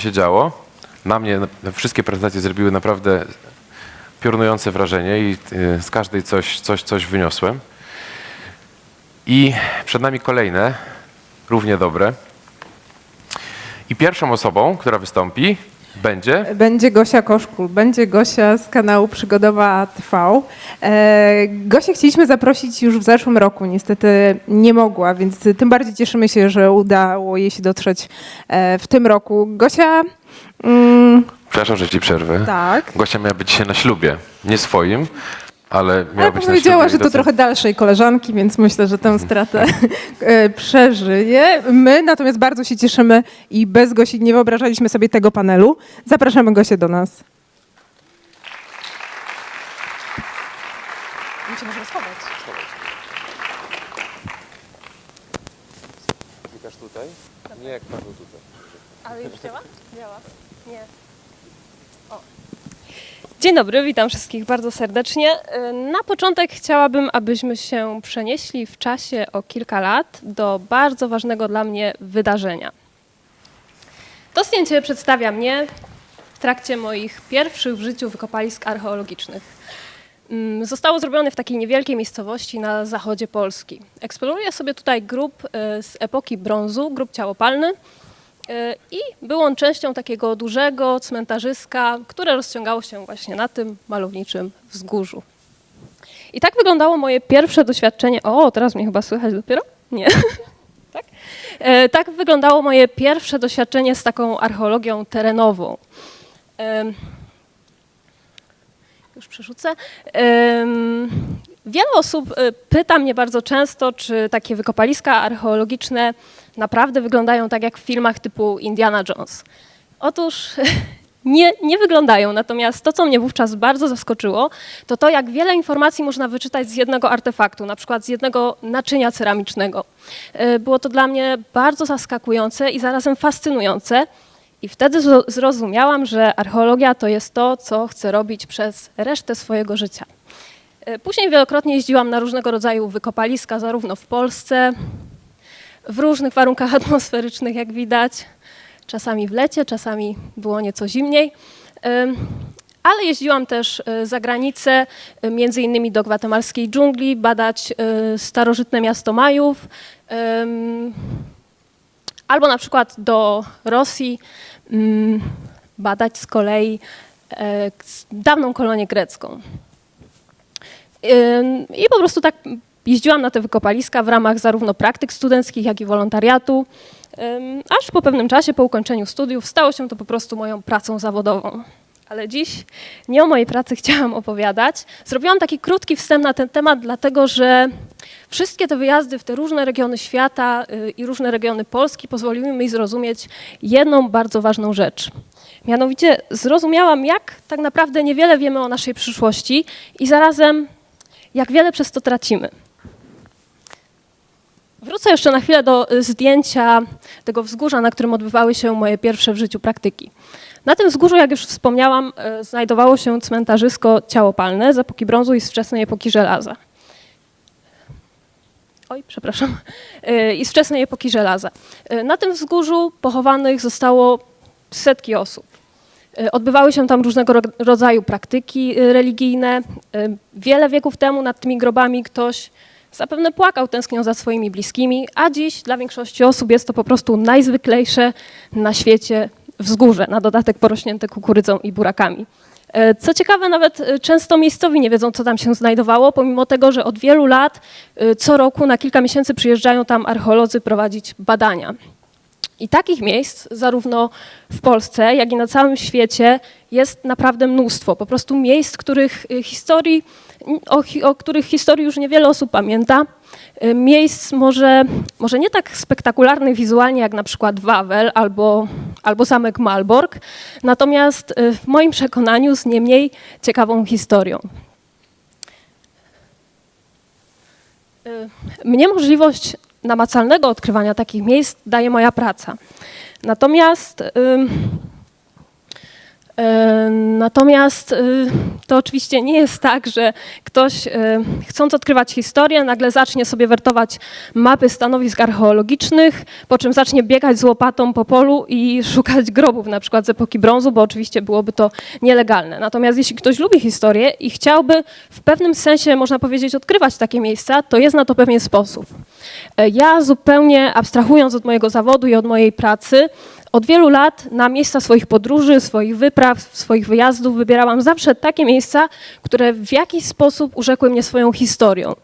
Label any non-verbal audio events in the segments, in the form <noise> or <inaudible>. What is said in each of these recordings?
się działo. Na mnie wszystkie prezentacje zrobiły naprawdę piorunujące wrażenie i y, z każdej coś, coś, coś wyniosłem. I przed nami kolejne, równie dobre. I pierwszą osobą, która wystąpi, będzie Będzie Gosia Koszkul, będzie Gosia z kanału Przygodowa TV. E, Gosię chcieliśmy zaprosić już w zeszłym roku, niestety nie mogła, więc tym bardziej cieszymy się, że udało jej się dotrzeć e, w tym roku. Gosia, mm, Przepraszam, że ci przerwę. tak, Gościa miała być dzisiaj na ślubie. Nie swoim, ale miała ale być powiedziała, że to trochę dalszej koleżanki, więc myślę, że tę stratę <laughs> e, przeżyje. My natomiast bardzo się cieszymy i bez Gosi nie wyobrażaliśmy sobie tego panelu. Zapraszamy Gosię do nas. Klikasz tutaj? Nie, jak Paweł tutaj. Ale już działa? Działa. Nie. O. Dzień dobry, witam wszystkich bardzo serdecznie. Na początek chciałabym, abyśmy się przenieśli w czasie o kilka lat do bardzo ważnego dla mnie wydarzenia. To zdjęcie przedstawia mnie w trakcie moich pierwszych w życiu wykopalisk archeologicznych. Mm, Zostało zrobione w takiej niewielkiej miejscowości na zachodzie Polski. Eksploruję sobie tutaj grób y, z epoki brązu, grób ciałopalny. Y, I był on częścią takiego dużego cmentarzyska, które rozciągało się właśnie na tym malowniczym wzgórzu. I tak wyglądało moje pierwsze doświadczenie. O, teraz mnie chyba słychać dopiero? Nie. <laughs> tak? E, tak wyglądało moje pierwsze doświadczenie z taką archeologią terenową. Już przerzucę. Wiele osób y, pyta mnie bardzo często, czy takie wykopaliska archeologiczne naprawdę wyglądają tak jak w filmach typu Indiana Jones. Otóż <laughs> nie, nie wyglądają, natomiast to, co mnie wówczas bardzo zaskoczyło, to to, jak wiele informacji można wyczytać z jednego artefaktu, na przykład z jednego naczynia ceramicznego. Y, Było to dla mnie bardzo zaskakujące i zarazem fascynujące. I wtedy zro- zrozumiałam, że archeologia to jest to, co chcę robić przez resztę swojego życia. E, Później wielokrotnie jeździłam na różnego rodzaju wykopaliska, zarówno w Polsce, w różnych warunkach <laughs> atmosferycznych, jak widać. Czasami w lecie, czasami było nieco zimniej. Ale jeździłam też e, za granicę, e, między innymi do gwatemalskiej dżungli, badać e, starożytne miasto Majów, albo na przykład do Rosji, badać z kolei e, dawną kolonię grecką. I po prostu tak jeździłam na te wykopaliska w ramach zarówno praktyk studenckich, jak i wolontariatu, aż po pewnym czasie, po ukończeniu studiów, stało się to po prostu moją pracą zawodową. Ale dziś nie o mojej pracy chciałam opowiadać. Zrobiłam taki krótki wstęp na ten temat, dlatego że wszystkie te wyjazdy w te różne regiony świata y, i różne regiony Polski pozwoliły mi zrozumieć jedną bardzo ważną rzecz. Mianowicie zrozumiałam, jak tak naprawdę niewiele wiemy o naszej przyszłości i zarazem jak wiele przez to tracimy. Wrócę jeszcze na chwilę do y, zdjęcia tego wzgórza, na którym odbywały się moje pierwsze w życiu praktyki. Na tym wzgórzu, jak już wspomniałam, y, znajdowało się cmentarzysko ciałopalne z epoki brązu i z wczesnej epoki żelaza. Oj, przepraszam. Y, I z wczesnej epoki żelaza. Na tym wzgórzu pochowanych zostało setki osób. Odbywały się tam różnego ro- rodzaju praktyki religijne. Wiele wieków temu nad tymi grobami ktoś zapewne płakał, tęsknią za swoimi bliskimi, a dziś dla większości osób jest to po prostu najzwyklejsze na świecie wzgórze, na dodatek porośnięte kukurydzą i burakami. E, Co ciekawe, nawet e, często miejscowi nie wiedzą, co tam się znajdowało, pomimo tego, że od wielu lat e, co roku na kilka miesięcy przyjeżdżają tam archeolodzy prowadzić badania. I takich miejsc, zarówno w Polsce, jak i na całym świecie, jest naprawdę mnóstwo. Po prostu miejsc, których y, historii, o, o których historii już niewiele osób pamięta. Y, Miejsc może, może nie tak spektakularnych wizualnie, jak na przykład Wawel albo, albo zamek Malbork, natomiast y, w moim przekonaniu z nie mniej ciekawą historią. Mnie możliwość namacalnego odkrywania takich miejsc daje moja praca. Natomiast Natomiast y, to oczywiście nie jest tak, że ktoś y, chcąc odkrywać historię, nagle zacznie sobie wertować mapy stanowisk archeologicznych, po czym zacznie biegać z łopatą po polu i <laughs> szukać grobów, na przykład z epoki brązu, bo oczywiście byłoby to nielegalne. Natomiast jeśli ktoś lubi historię i chciałby w pewnym sensie, można powiedzieć, odkrywać takie miejsca, to jest na to pewien sposób. E, Ja zupełnie abstrahując od mojego zawodu i od mojej pracy, od wielu lat na miejsca swoich podróży, swoich wypraw, swoich wyjazdów wybierałam zawsze takie miejsca, które w jakiś sposób urzekły mnie swoją historią.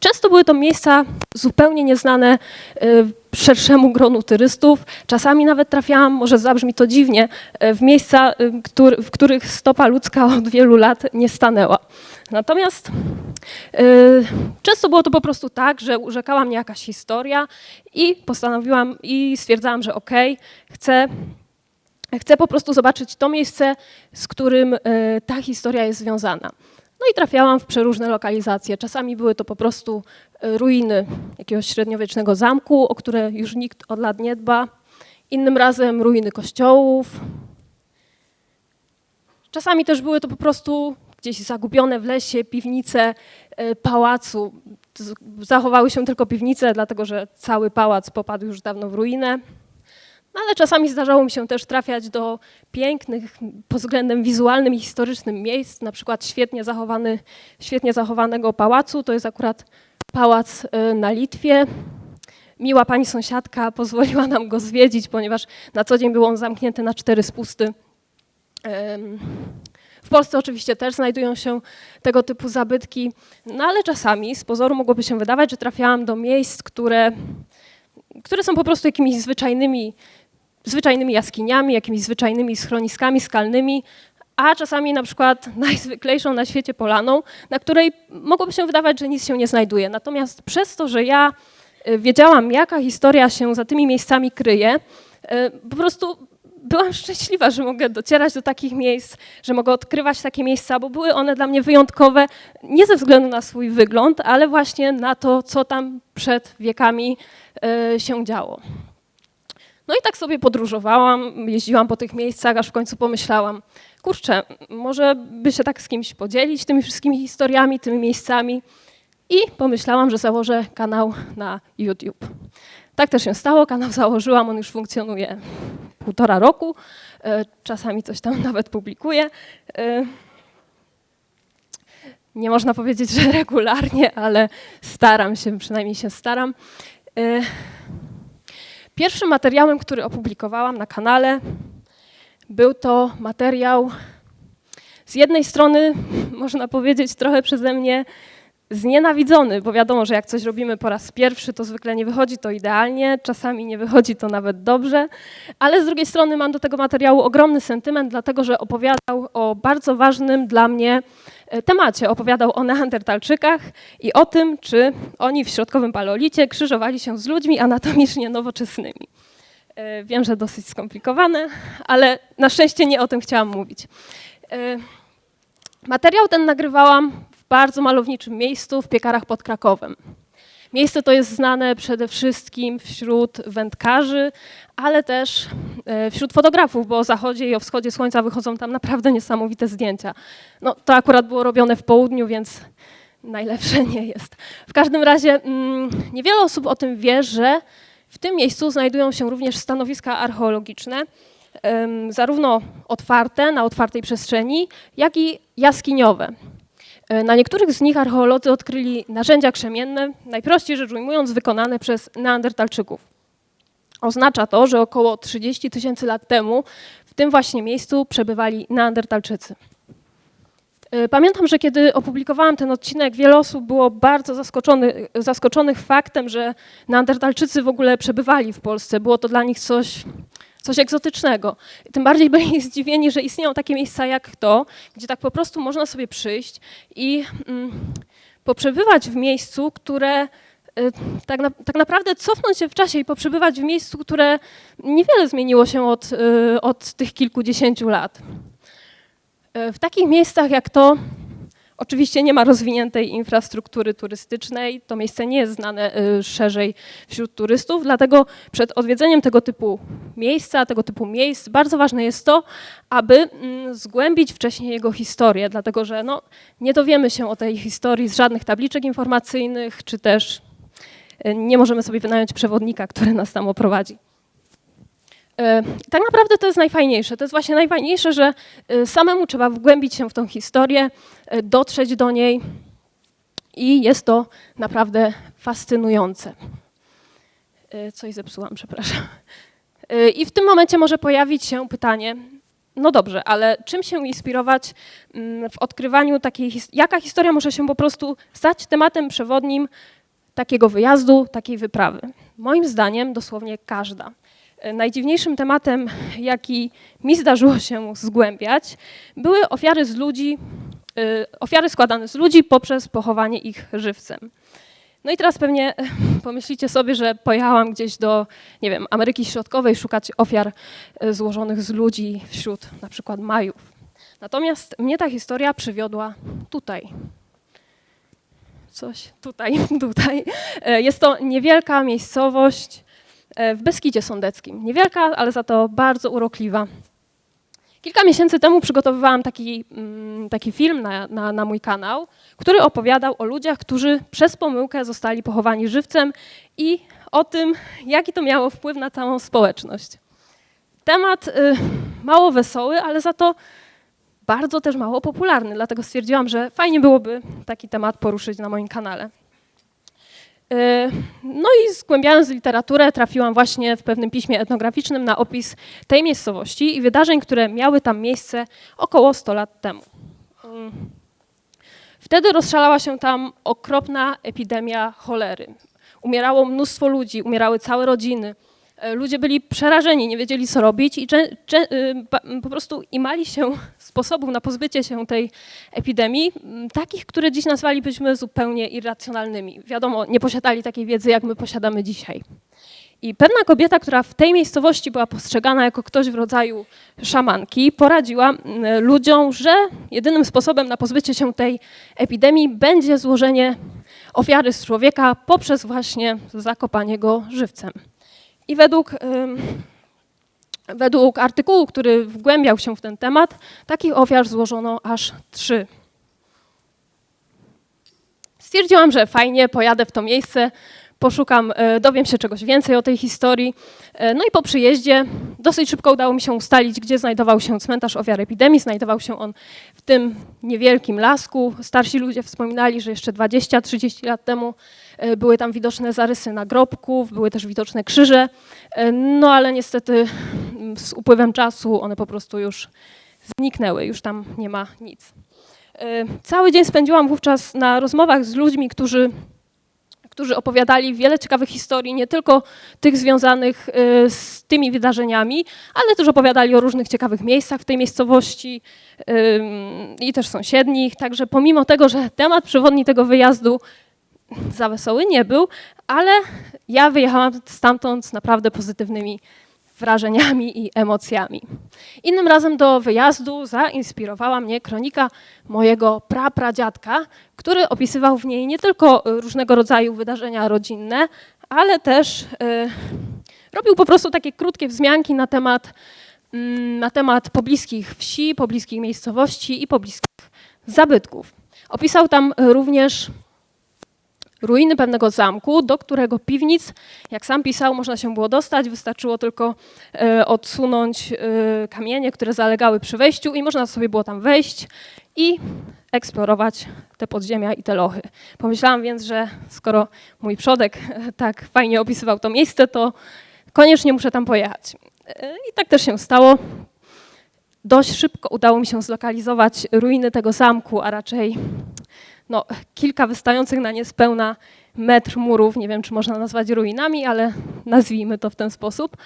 Często były to miejsca zupełnie nieznane y, szerszemu gronu turystów. Czasami nawet trafiałam, może zabrzmi to dziwnie, y, w miejsca, któr- w których stopa ludzka od wielu lat nie stanęła. Natomiast y, często było to po prostu tak, że urzekała mnie jakaś historia i postanowiłam i stwierdzałam, że okej, chcę Chcę po prostu zobaczyć to miejsce, z którym e, ta historia jest związana. No i trafiałam w przeróżne lokalizacje. Czasami były to po prostu e, ruiny jakiegoś średniowiecznego zamku, o które już nikt od lat nie dba. Innym razem ruiny kościołów. Czasami też były to po prostu gdzieś zagubione w lesie piwnice e, pałacu. Zachowały się tylko piwnice, dlatego że cały pałac popadł już dawno w ruinę. No ale czasami zdarzało mi się też trafiać do pięknych pod względem wizualnym i historycznym miejsc, na przykład świetnie, zachowany, świetnie zachowanego pałacu. To jest akurat pałac y, na Litwie. Miła pani sąsiadka pozwoliła nam go zwiedzić, ponieważ na co dzień był on zamknięty na cztery spusty. W Polsce oczywiście też znajdują się tego typu zabytki, no ale czasami z pozoru mogłoby się wydawać, że trafiałam do miejsc, które które są po prostu jakimiś zwyczajnymi, zwyczajnymi jaskiniami, jakimiś zwyczajnymi schroniskami skalnymi, a czasami na przykład <laughs> najzwyklejszą na świecie polaną, na której mogłoby się wydawać, że nic się nie znajduje. Natomiast przez to, że ja y, wiedziałam, jaka historia się za tymi miejscami kryje, y, po prostu byłam szczęśliwa, że mogę docierać do takich miejsc, że mogę odkrywać takie miejsca, bo były one dla mnie wyjątkowe nie ze względu na swój wygląd, ale właśnie na to, co tam przed wiekami e, się działo. No i tak sobie podróżowałam, jeździłam po tych miejscach, aż w końcu pomyślałam, kurczę, może by się tak z kimś podzielić tymi wszystkimi historiami, tymi miejscami. I pomyślałam, że założę kanał na YouTube. Tak też się stało, kanał założyłam, on już funkcjonuje półtora roku. E, Czasami coś tam <laughs> nawet publikuję. E, Nie można powiedzieć, że regularnie, ale staram się, przynajmniej się staram. E, Pierwszym materiałem, który opublikowałam na kanale, był to materiał z jednej strony, <laughs> można powiedzieć, trochę przeze mnie znienawidzony, bo wiadomo, że jak coś robimy po raz pierwszy, to zwykle nie wychodzi to idealnie, czasami nie wychodzi to nawet dobrze, ale z drugiej strony mam do tego materiału ogromny sentyment, dlatego że opowiadał o bardzo ważnym dla mnie e, temacie. Opowiadał o neandertalczykach i o tym, czy oni w środkowym paleolicie krzyżowali się z ludźmi anatomicznie nowoczesnymi. E, Wiem, że dosyć skomplikowane, ale na szczęście nie o tym chciałam mówić. E, Materiał ten nagrywałam bardzo malowniczym miejscu w Piekarach pod Krakowem. Miejsce to jest znane przede wszystkim wśród wędkarzy, ale też e, wśród fotografów, bo o zachodzie i o wschodzie słońca wychodzą tam naprawdę niesamowite zdjęcia. No, to akurat było robione w południu, więc najlepsze <laughs> nie jest. W każdym razie mm, niewiele osób o tym wie, że w tym miejscu znajdują się również stanowiska archeologiczne, zarówno otwarte, na otwartej przestrzeni, jak i jaskiniowe. E, Na niektórych z nich archeolodzy odkryli narzędzia krzemienne, najprościej rzecz ujmując, wykonane przez neandertalczyków. Oznacza to, że około 30 tysięcy lat temu w tym właśnie miejscu przebywali neandertalczycy. E, Pamiętam, że kiedy opublikowałam ten odcinek, wiele osób było bardzo zaskoczony, zaskoczonych faktem, że neandertalczycy w ogóle przebywali w Polsce. Było to dla nich coś, coś egzotycznego. Tym bardziej byli <laughs> zdziwieni, że istnieją takie miejsca jak to, gdzie tak po prostu można sobie przyjść i mm, poprzebywać w miejscu, które y, tak, na, tak naprawdę cofnąć się w czasie i poprzebywać w miejscu, które niewiele zmieniło się od, y, od tych kilkudziesięciu lat. Y, W takich miejscach jak to Oczywiście nie ma rozwiniętej infrastruktury turystycznej, to miejsce nie jest znane y, szerzej wśród turystów, dlatego przed odwiedzeniem tego typu miejsca, tego typu miejsc, bardzo ważne jest to, aby mm, zgłębić wcześniej jego historię, dlatego że no, nie dowiemy się o tej historii z żadnych tabliczek informacyjnych, czy też y, nie możemy sobie wynająć przewodnika, który nas tam oprowadzi. E, Tak naprawdę to jest najfajniejsze. To jest właśnie najfajniejsze, że e, samemu trzeba wgłębić się w tą historię, e, dotrzeć do niej i jest to naprawdę fascynujące. Coś zepsułam, przepraszam. I w tym momencie może pojawić się pytanie, no dobrze, ale czym się inspirować mm, w odkrywaniu takiej, his- jaka historia może się po prostu stać tematem przewodnim takiego wyjazdu, takiej wyprawy? Moim zdaniem dosłownie każda. E, Najdziwniejszym tematem, jaki mi zdarzyło się zgłębiać, były ofiary z ludzi, y, ofiary składane z ludzi poprzez pochowanie ich żywcem. No i teraz pewnie e, pomyślicie sobie, że pojechałam gdzieś do, nie wiem, Ameryki Środkowej szukać ofiar e, złożonych z ludzi wśród na przykład Majów. Natomiast mnie ta historia przywiodła tutaj. Coś tutaj, <laughs> tutaj. E, Jest to niewielka miejscowość, e, w Beskidzie Sądeckim. Niewielka, ale za to bardzo urokliwa. Kilka miesięcy temu przygotowywałam taki, mm, taki film na, na, na mój kanał, który opowiadał o ludziach, którzy przez pomyłkę zostali pochowani żywcem i o tym, jaki to miało wpływ na całą społeczność. Temat y, mało wesoły, ale za to bardzo też mało popularny, dlatego stwierdziłam, że fajnie byłoby taki temat poruszyć na moim kanale. E, No i zgłębiając literaturę, trafiłam właśnie w pewnym piśmie etnograficznym na opis tej miejscowości i wydarzeń, które miały tam miejsce około 100 lat temu. Mm. Wtedy rozszalała się tam okropna epidemia cholery. Umierało mnóstwo ludzi, umierały całe rodziny. E, Ludzie byli przerażeni, nie wiedzieli co robić i y, po prostu imali się <laughs> sposobów na pozbycie się tej epidemii, takich, które dziś nazwalibyśmy zupełnie irracjonalnymi. Wiadomo, nie posiadali takiej wiedzy, jak my posiadamy dzisiaj. I pewna kobieta, która w tej miejscowości była postrzegana jako ktoś w rodzaju szamanki, poradziła ludziom, że jedynym sposobem na pozbycie się tej epidemii będzie złożenie ofiary z człowieka poprzez właśnie zakopanie go żywcem. I według, według artykułu, który wgłębiał się w ten temat, takich ofiar złożono aż trzy. Stwierdziłam, że fajnie, pojadę w to miejsce, poszukam, e, dowiem się czegoś więcej o tej historii. E, No i po przyjeździe dosyć szybko udało mi się ustalić, gdzie znajdował się cmentarz ofiar epidemii. Znajdował się on w tym niewielkim lasku. Starsi ludzie wspominali, że jeszcze 20-30 lat temu e, były tam widoczne zarysy nagrobków, były też widoczne krzyże. No ale niestety mm, z upływem czasu one po prostu już zniknęły, już tam nie ma nic. Cały dzień spędziłam wówczas na rozmowach z ludźmi, którzy, którzy opowiadali wiele ciekawych historii, nie tylko tych związanych e, z tymi wydarzeniami, ale też opowiadali o różnych ciekawych miejscach w tej miejscowości ym, i też sąsiednich. Także pomimo tego, że temat przewodni tego wyjazdu za wesoły nie był, ale ja wyjechałam stamtąd z naprawdę pozytywnymi wrażeniami i emocjami. Innym razem do wyjazdu zainspirowała mnie kronika mojego prapradziadka, który opisywał w niej nie tylko y, różnego rodzaju wydarzenia rodzinne, ale też y, robił po prostu takie krótkie wzmianki na temat, mm, na temat pobliskich wsi, pobliskich miejscowości i pobliskich zabytków. Opisał tam również ruiny pewnego zamku, do którego piwnic, jak sam pisał, można się było dostać. Wystarczyło tylko e, odsunąć e, kamienie, które zalegały przy wejściu i można sobie było tam wejść i eksplorować te podziemia i te lochy. Pomyślałam więc, że skoro mój przodek e, tak fajnie opisywał to miejsce, to koniecznie muszę tam pojechać. I tak też się stało. Dość szybko udało mi się zlokalizować ruiny tego zamku, a raczej no, kilka wystających na niespełna metr murów. Nie wiem, czy można nazwać ruinami, ale nazwijmy to w ten sposób.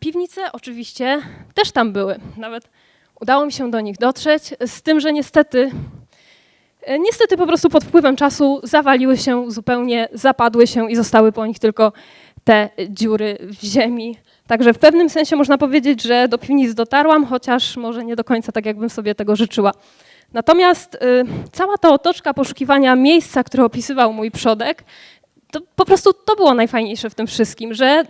Piwnice oczywiście też tam były. Nawet udało mi się do nich dotrzeć, z tym, że niestety, e, niestety po prostu pod wpływem czasu zawaliły się zupełnie, zapadły się i zostały po nich tylko te dziury w ziemi. Także w pewnym sensie można powiedzieć, że do piwnic dotarłam, chociaż może nie do końca tak, jakbym sobie tego życzyła. Natomiast y, cała ta otoczka poszukiwania miejsca, które opisywał mój przodek, to po prostu to było najfajniejsze w tym wszystkim, że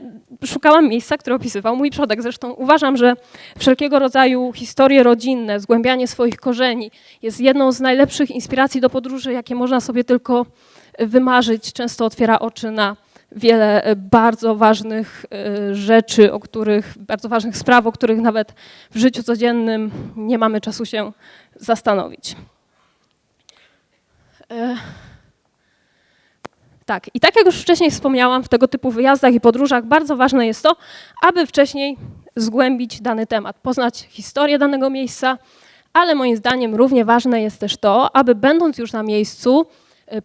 szukałam miejsca, które opisywał mój przodek. Zresztą uważam, że wszelkiego rodzaju historie rodzinne, zgłębianie swoich korzeni jest jedną z najlepszych inspiracji do podróży, jakie można sobie tylko wymarzyć. Często otwiera oczy na wiele e, bardzo ważnych e, rzeczy, o których, bardzo ważnych spraw, o których nawet w życiu codziennym nie mamy czasu się zastanowić. E, Tak, i tak jak już wcześniej wspomniałam, w tego typu wyjazdach i podróżach bardzo ważne jest to, aby wcześniej zgłębić dany temat, poznać historię danego miejsca, ale moim zdaniem równie ważne jest też to, aby będąc już na miejscu,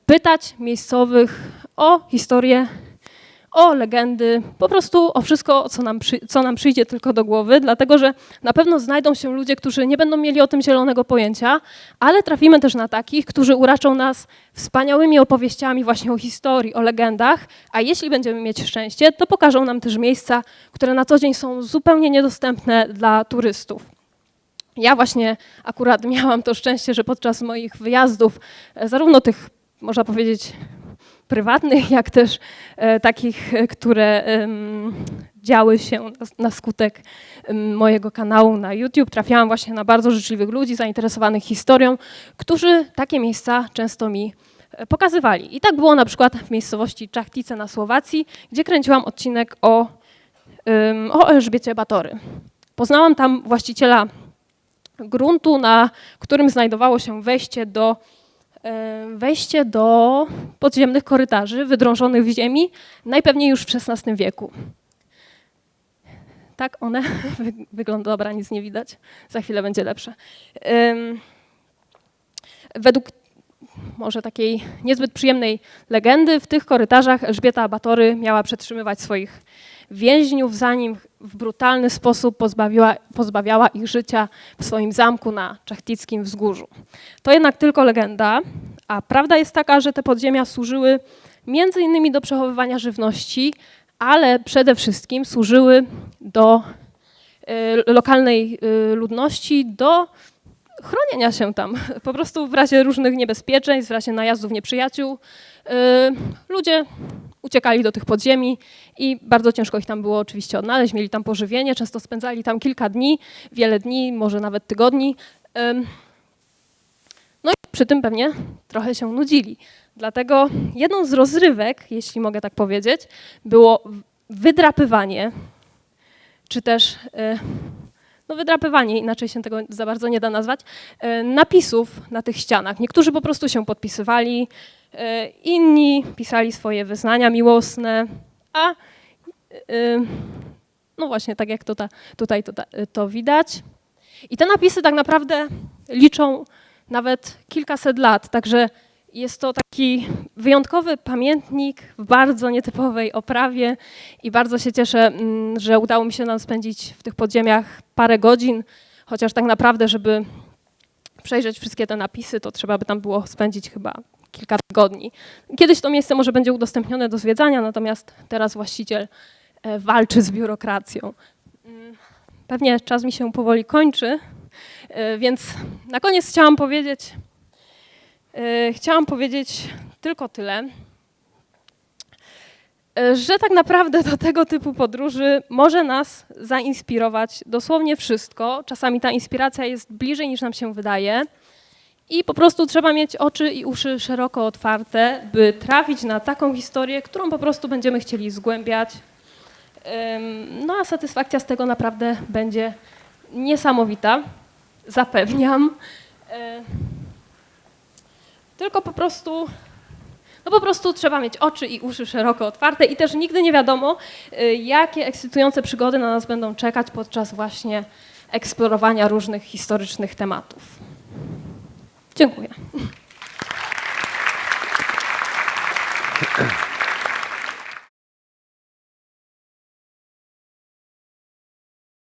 pytać miejscowych o historię, o legendy, po prostu o wszystko, co nam, przy, co nam przyjdzie tylko do głowy, dlatego że na pewno znajdą się ludzie, którzy nie będą mieli o tym zielonego pojęcia, ale trafimy też na takich, którzy uraczą nas wspaniałymi opowieściami właśnie o historii, o legendach, a jeśli będziemy mieć szczęście, to pokażą nam też miejsca, które na co dzień są zupełnie niedostępne dla turystów. Ja właśnie akurat miałam to szczęście, że podczas moich wyjazdów, e, zarówno tych, można powiedzieć, prywatnych, <laughs> jak też e, takich, e, które działy się na, skutek mojego kanału na YouTube, trafiałam właśnie na bardzo życzliwych ludzi zainteresowanych historią, którzy takie miejsca często mi e, pokazywali. I tak było na przykład w miejscowości Czachtice na Słowacji, gdzie kręciłam odcinek o, o Elżbiecie Batory. Poznałam tam właściciela gruntu, na którym znajdowało się wejście do, wejście do podziemnych korytarzy wydrążonych w ziemi, najpewniej już w XVI wieku. Tak one <laughs> wy- wygląda, dobra, nic nie widać, za chwilę będzie lepsze. Według może takiej niezbyt przyjemnej legendy, w tych korytarzach Elżbieta Batory miała przetrzymywać swoich więźniów, zanim w brutalny sposób pozbawiła, pozbawiała ich życia w swoim zamku na Czachtickim Wzgórzu. To jednak tylko legenda, a prawda jest taka, że te podziemia służyły między innymi do przechowywania żywności, ale przede wszystkim służyły do y, lokalnej y, ludności, do chronienia się tam. <laughs> Po prostu w razie różnych niebezpieczeństw, w razie najazdów nieprzyjaciół, y, ludzie uciekali do tych podziemi i bardzo ciężko ich tam było oczywiście odnaleźć. Mieli tam pożywienie, często spędzali tam kilka dni, wiele dni, może nawet tygodni. No i przy tym pewnie trochę się nudzili. Dlatego jedną z rozrywek, jeśli mogę tak powiedzieć, było wydrapywanie, czy też y, no wydrapywanie, inaczej się tego za bardzo nie da nazwać, y, napisów na tych ścianach. Niektórzy po prostu się podpisywali, y, inni pisali swoje wyznania miłosne, a y, no właśnie tak jak to ta, tutaj to, to widać. I te napisy tak naprawdę liczą nawet kilkaset lat, także jest to taki wyjątkowy pamiętnik w bardzo nietypowej oprawie i bardzo się cieszę, mm, że udało mi się nam spędzić w tych podziemiach parę godzin, chociaż tak naprawdę, żeby przejrzeć wszystkie te napisy, to trzeba by tam było spędzić chyba kilka tygodni. Kiedyś to miejsce może będzie udostępnione do zwiedzania, natomiast teraz właściciel e, walczy z biurokracją. Mm, Pewnie czas mi się powoli kończy, e, więc na koniec chciałam powiedzieć, chciałam powiedzieć tylko tyle, e, że tak naprawdę do tego typu podróży może nas zainspirować dosłownie wszystko. Czasami ta inspiracja jest bliżej niż nam się wydaje. I po prostu trzeba mieć oczy i uszy szeroko otwarte, by trafić na taką historię, którą po prostu będziemy chcieli zgłębiać. No a satysfakcja z tego naprawdę będzie niesamowita, zapewniam. Tylko po prostu, no po prostu trzeba mieć oczy i uszy szeroko otwarte i też nigdy nie wiadomo, y, jakie ekscytujące przygody na nas będą czekać podczas właśnie eksplorowania różnych historycznych tematów. Dziękuję.